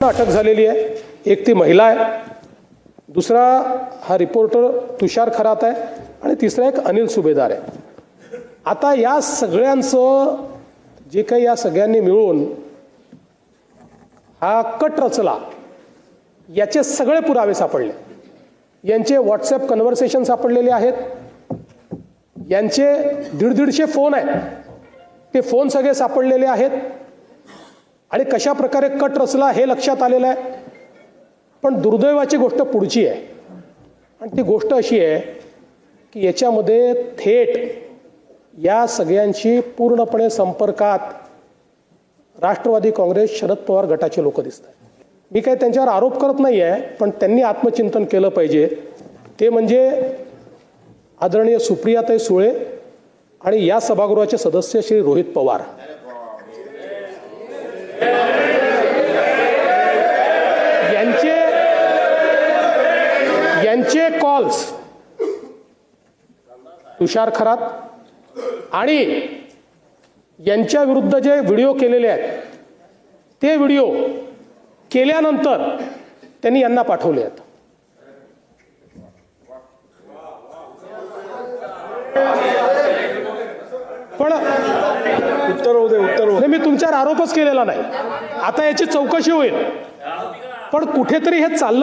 अटक झालेली आहे. एक ती महिला आहे. दुसरा हा रिपोर्टर तुषार खरात आहे आणि तिसरा एक अनिल सुभेदार आहे. आता या सगळ्यांचं जे काही या सगळ्यांनी मिळून हा कट रचला याचे सगळे पुरावे सापडले. यांचे व्हॉट्सअप कन्व्हर्सेशन सापडलेले आहेत. यांचे दीड दीडशे फोन आहेत. ते फोन सगळे सापडलेले आहेत. आणि कशा प्रकारे कट रचला हे लक्षात आलेलं आहे. पण दुर्दैवाची गोष्ट पुढची आहे. आणि ती गोष्ट अशी आहे की याच्यामध्ये थेट या सगळ्यांशी पूर्णपणे संपर्कात राष्ट्रवादी काँग्रेस शरद पवार गटाचे लोक दिसत आहेत मी काही त्यांच्यावर आरोप करत नाही आहे पण त्यांनी आत्मचिंतन केलं पाहिजे. ते म्हणजे आदरणीय सुप्रियाताई सुळे आणि या सभागृहाचे सदस्य श्री रोहित पवार. यांचे यांचे कॉल्स तुषार खरात आणि यांच्या विरुद्ध जे व्हिडिओ केलेले आहेत ते व्हिडिओ केल्यानंतर त्यांनी यांना पाठवले आहेत. पण उत्तर होऊ दे उत्तर होऊ दे. मी तुमच्यावर आरोपच केलेला नाही आता याची चौकशी होईल पण कुठेतरी हे चाललं